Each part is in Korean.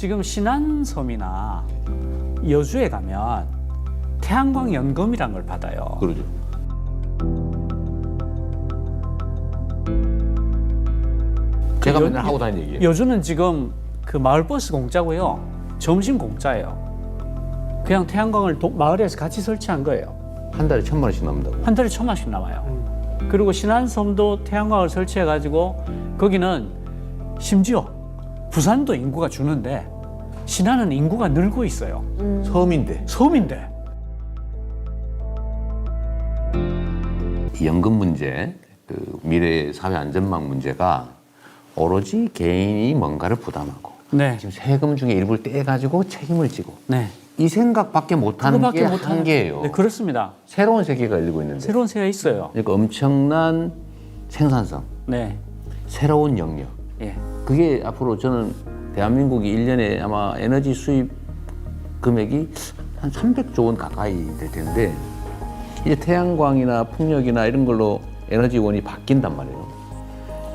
지금 신안섬이나 여주에 가면 태양광 연금이란 걸 받아요. 그러죠. 제가 여- 맨날 하고 다니는 얘기예요. 여주는 지금 그 마을 버스 공짜고요. 점심 공짜예요. 그냥 태양광을 도- 마을에서 같이 설치한 거예요. 한 달에 천만 원씩 남는다고. 한 달에 천만씩 나와요. 그리고 신안섬도 태양광을 설치해 가지고 거기는 심지어 부산도 인구가 주는데 신안은 인구가 늘고 있어요. 섬인데 섬인데. 이 연금 문제, 그 미래 사회 안전망 문제가 오로지 개인이 뭔가를 부담하고 네. 지금 세금 중에 일부를 떼 가지고 책임을 지고 네. 이 생각밖에 못하는 그거밖에 게 못 하는- 한계예요. 네, 그렇습니다. 새로운 세계가 열리고 있는데 새로운 세가 있어요. 그러니까 엄청난 생산성, 네. 새로운 영역. 예. 그게 앞으로 저는 대한민국이 일년에 아마 에너지 수입 금액이 한 300조 원 가까이 될 텐데 이제 태양광이나 풍력이나 이런 걸로 에너지원이 바뀐단 말이에요.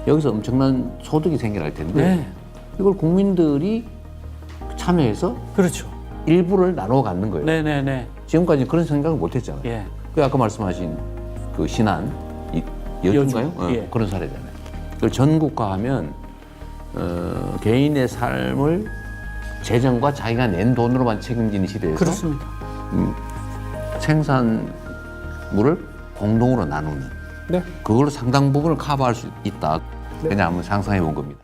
여기서 엄청난 소득이 생겨날 텐데 네. 이걸 국민들이 참여해서 그렇죠. 일부를 나눠 갖는 거예요. 네, 네, 네. 지금까지 그런 생각을 못 했잖아요. 예. 그 아까 말씀하신 그 신안 이- 여주인가요? 여주, 어, 예. 그런 사례잖아요. 그걸 전국화하면 어, 개인의 삶을 재정과 자기가 낸 돈으로만 책임지는 시대에서 그렇습니다. 생산물을 공동으로 나누는 네. 그걸로 상당 부분을 커버할 수 있다. 그냥 한번 상상해 본 겁니다.